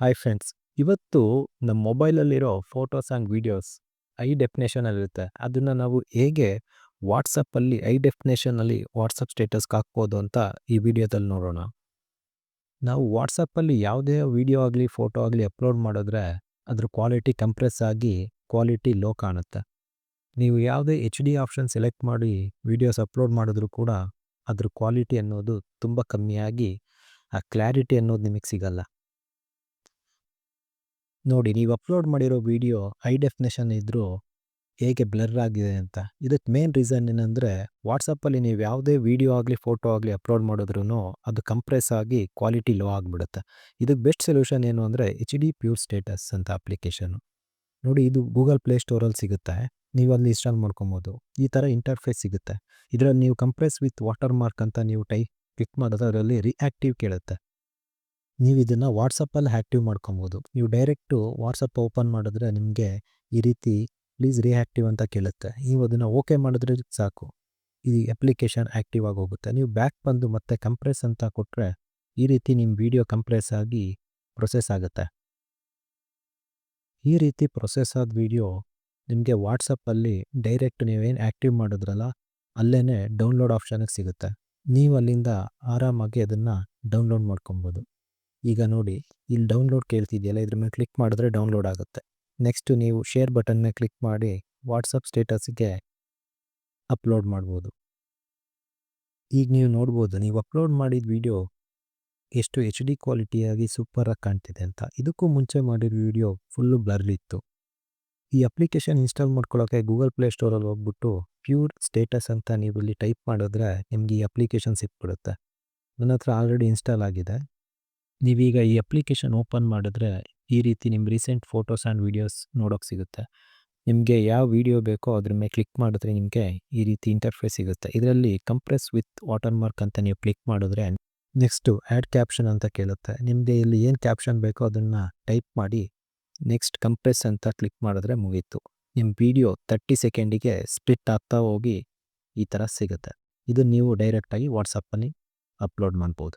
Hi friends ಇವತ್ತು ನಮ್ಮ ಮೊಬೈಲಲ್ಲಿರೋ ಫೋಟೋಸ್ ಆ್ಯಂಡ್ ವೀಡಿಯೋಸ್ ಐ ಡೆಫಿನೇಷನಲ್ಲಿರುತ್ತೆ. ಅದನ್ನು ನಾವು ಹೇಗೆ ವಾಟ್ಸಪ್ಪಲ್ಲಿ, ಐ ಡೆಫಿನೇಷನಲ್ಲಿ ವಾಟ್ಸಪ್ ಸ್ಟೇಟಸ್ಗೆ ಹಾಕ್ಬೋದು ಅಂತ ಈ ವಿಡಿಯೋದಲ್ಲಿ ನೋಡೋಣ. ನಾವು ವಾಟ್ಸಪ್ಪಲ್ಲಿ ಯಾವುದೇ ವೀಡಿಯೋ ಆಗಲಿ, ಫೋಟೋ ಆಗಲಿ ಅಪ್ಲೋಡ್ ಮಾಡಿದ್ರೆ ಅದ್ರ ಕ್ವಾಲಿಟಿ ಕಂಪ್ರೆಸ್ ಆಗಿ ಕ್ವಾಲಿಟಿ ಲೋ ಕಾಣುತ್ತೆ. ನೀವು ಯಾವುದೇ ಎಚ್ ಡಿ ಆಪ್ಷನ್ ಸೆಲೆಕ್ಟ್ ಮಾಡಿ ವೀಡಿಯೋಸ್ ಅಪ್ಲೋಡ್ ಮಾಡಿದ್ರೂ ಕೂಡ ಅದ್ರ ಕ್ವಾಲಿಟಿ ಅನ್ನೋದು ತುಂಬ ಕಮ್ಮಿಯಾಗಿ, ಆ ಕ್ಲಾರಿಟಿ ಅನ್ನೋದು ನಿಮಗೆ ಸಿಗಲ್ಲ. ನೋಡಿ ನೀವು ಅಪ್ಲೋಡ್ ಮಾಡಿರೋ ವಿಡಿಯೋ ಹೈ ಡೆಫಿನೇಷನ್ ಇದ್ದರೂ ಹೇಗೆ ಬ್ಲರ್ ಆಗಿದೆ ಅಂತ. ಇದಕ್ಕೆ ಮೇನ್ ರೀಸನ್ ಏನಂದರೆ ವಾಟ್ಸಪ್ಪಲ್ಲಿ ನೀವು ಯಾವುದೇ ವೀಡಿಯೋ ಆಗಲಿ ಫೋಟೋ ಆಗಲಿ ಅಪ್ಲೋಡ್ ಮಾಡಿದ್ರೂ ಅದು ಕಂಪ್ರೆಸ್ ಆಗಿ ಕ್ವಾಲಿಟಿ ಲೋ ಆಗಿಬಿಡುತ್ತೆ. ಇದಕ್ಕೆ ಬೆಸ್ಟ್ ಸೊಲ್ಯೂಷನ್ ಏನು ಅಂದರೆ ಎಚ್ ಡಿ ಪ್ಯೂರ್ ಸ್ಟೇಟಸ್ ಅಂತ ಅಪ್ಲಿಕೇಶನ್ ನೋಡಿ ಇದು ಗೂಗಲ್ ಪ್ಲೇ ಸ್ಟೋರಲ್ಲಿ ಸಿಗುತ್ತೆ. ನೀವು ಅಲ್ಲಿ ಇನ್ಸ್ಟಾಲ್ ಮಾಡ್ಕೊಬೋದು. ಈ ಥರ ಇಂಟರ್ಫೇಸ್ ಸಿಗುತ್ತೆ. ಇದರಲ್ಲಿ ನೀವು ಕಂಪ್ರೆಸ್ ವಿತ್ ವಾಟರ್ ಮಾರ್ಕ್ ಅಂತ ನೀವು ಟೈ ಕ್ಲಿಕ್ ಮಾಡಿದ್ರೆ ಅದರಲ್ಲಿ ರಿಯಾಕ್ಟಿವ್ ಕೇಳುತ್ತೆ. ನೀವು ಇದನ್ನು ವಾಟ್ಸಪ್ಪಲ್ಲಿ ಆ್ಯಕ್ಟಿವ್ ಮಾಡ್ಕೊಬೋದು. ನೀವು ಡೈರೆಕ್ಟು ವಾಟ್ಸಪ್ ಓಪನ್ ಮಾಡಿದ್ರೆ ನಿಮಗೆ ಈ ರೀತಿ ಪ್ಲೀಸ್ ರಿಯಾಕ್ಟಿವ್ ಅಂತ ಕೇಳುತ್ತೆ. ನೀವು ಅದನ್ನು ಓಕೆ ಮಾಡಿದ್ರೆ ಸಾಕು. ಈ ಅಪ್ಲಿಕೇಶನ್ ಆ್ಯಕ್ಟಿವ್ ಆಗಿ ಹೋಗುತ್ತೆ. ನೀವು ಬ್ಯಾಕ್ ಬಂದು ಮತ್ತೆ ಕಂಪ್ರೆಸ್ ಅಂತ ಕೊಟ್ಟರೆ ಈ ರೀತಿ ನಿಮ್ಮ ವಿಡಿಯೋ ಕಂಪ್ರೆಸ್ ಆಗಿ ಪ್ರೊಸೆಸ್ ಆಗುತ್ತೆ. ಈ ರೀತಿ ಪ್ರೊಸೆಸ್ ಆದ ವಿಡಿಯೋ ನಿಮಗೆ ವಾಟ್ಸಪ್ಪಲ್ಲಿ ಡೈರೆಕ್ಟ್ ನೀವೇನು ಆ್ಯಕ್ಟಿವ್ ಮಾಡಿದ್ರಲ್ಲ ಅಲ್ಲೇ ಡೌನ್ಲೋಡ್ ಆಪ್ಷನಿಗೆ ಸಿಗುತ್ತೆ. ನೀವು ಅಲ್ಲಿಂದ ಆರಾಮಾಗಿ ಅದನ್ನು ಡೌನ್ಲೋಡ್ ಮಾಡ್ಕೊಬೋದು. ಈಗ ನೋಡಿ, ಇಲ್ಲಿ ಡೌನ್ಲೋಡ್ ಕೇಳ್ತಿದೆಯಲ್ಲ, ಇದ್ರ ಮೇಲೆ ಕ್ಲಿಕ್ ಮಾಡಿದ್ರೆ ಡೌನ್ಲೋಡ್ ಆಗುತ್ತೆ. ನೆಕ್ಸ್ಟು ನೀವು ಶೇರ್ ಬಟನ್ನ ಕ್ಲಿಕ್ ಮಾಡಿ ವಾಟ್ಸಪ್ ಸ್ಟೇಟಸ್ಗೆ ಅಪ್ಲೋಡ್ ಮಾಡ್ಬೋದು. ಈಗ ನೀವು ನೋಡ್ಬೋದು, ನೀವು ಅಪ್ಲೋಡ್ ಮಾಡಿದ ವಿಡಿಯೋ ಎಷ್ಟು ಎಚ್ ಡಿ ಕ್ವಾಲಿಟಿಯಾಗಿ ಸೂಪರಾಗಿ ಕಾಣ್ತಿದೆ ಅಂತ. ಇದಕ್ಕೂ ಮುಂಚೆ ಮಾಡಿರೋ ವಿಡಿಯೋ ಫುಲ್ಲು ಬ್ಲರ್ಲಿತ್ತು ಈ ಅಪ್ಲಿಕೇಶನ್ ಇನ್ಸ್ಟಾಲ್ ಮಾಡ್ಕೊಳ್ಳೋಕೆ ಗೂಗಲ್ ಪ್ಲೇ ಸ್ಟೋರಲ್ಲಿ ಹೋಗ್ಬಿಟ್ಟು ಪ್ಯೂರ್ ಸ್ಟೇಟಸ್ ಅಂತ ನೀವು ಇಲ್ಲಿ ಟೈಪ್ ಮಾಡಿದ್ರೆ ನಿಮಗೆ ಈ ಅಪ್ಲಿಕೇಶನ್ ಸಿಕ್ಬಿಡುತ್ತೆ. ನನ್ನ ಹತ್ರ ಆಲ್ರೆಡಿ ಇನ್ಸ್ಟಾಲ್ ಆಗಿದೆ. ನೀವೀಗ ಈ ಅಪ್ಲಿಕೇಶನ್ ಓಪನ್ ಮಾಡಿದ್ರೆ ಈ ರೀತಿ ನಿಮ್ಮ ರೀಸೆಂಟ್ ಫೋಟೋಸ್ ಆ್ಯಂಡ್ ವೀಡಿಯೋಸ್ ನೋಡೋಕೆ ಸಿಗುತ್ತೆ. ನಿಮಗೆ ಯಾವ ವಿಡಿಯೋ ಬೇಕೋ ಅದ್ರ ಮೇಲೆ ಕ್ಲಿಕ್ ಮಾಡಿದ್ರೆ ನಿಮಗೆ ಈ ರೀತಿ ಇಂಟರ್ಫೇಸ್ ಸಿಗುತ್ತೆ. ಇದರಲ್ಲಿ ಕಂಪ್ರೆಸ್ ವಿತ್ ವಾಟರ್ ಮಾರ್ಕ್ ಅಂತ ನೀವು ಕ್ಲಿಕ್ ಮಾಡಿದ್ರೆ ನೆಕ್ಸ್ಟು ಆ್ಯಡ್ ಕ್ಯಾಪ್ಷನ್ ಅಂತ ಕೇಳುತ್ತೆ. ನಿಮಗೆ ಇಲ್ಲಿ ಏನು ಕ್ಯಾಪ್ಷನ್ ಬೇಕೋ ಅದನ್ನು ಟೈಪ್ ಮಾಡಿ ನೆಕ್ಸ್ಟ್ ಕಂಪ್ರೆಸ್ ಅಂತ ಕ್ಲಿಕ್ ಮಾಡಿದ್ರೆ ಮುಗೀತು. ನಿಮ್ಮ ವಿಡಿಯೋ ತರ್ಟಿ ಸೆಕೆಂಡಿಗೆ ಸ್ಪ್ಲಿಟ್ ಆಗ್ತಾ ಹೋಗಿ ಈ ಥರ ಸಿಗುತ್ತೆ. ಇದು ನೀವು ಡೈರೆಕ್ಟಾಗಿ ವಾಟ್ಸಪ್ಪಲ್ಲಿ ಅಪ್ಲೋಡ್ ಮಾಡ್ಬೋದು.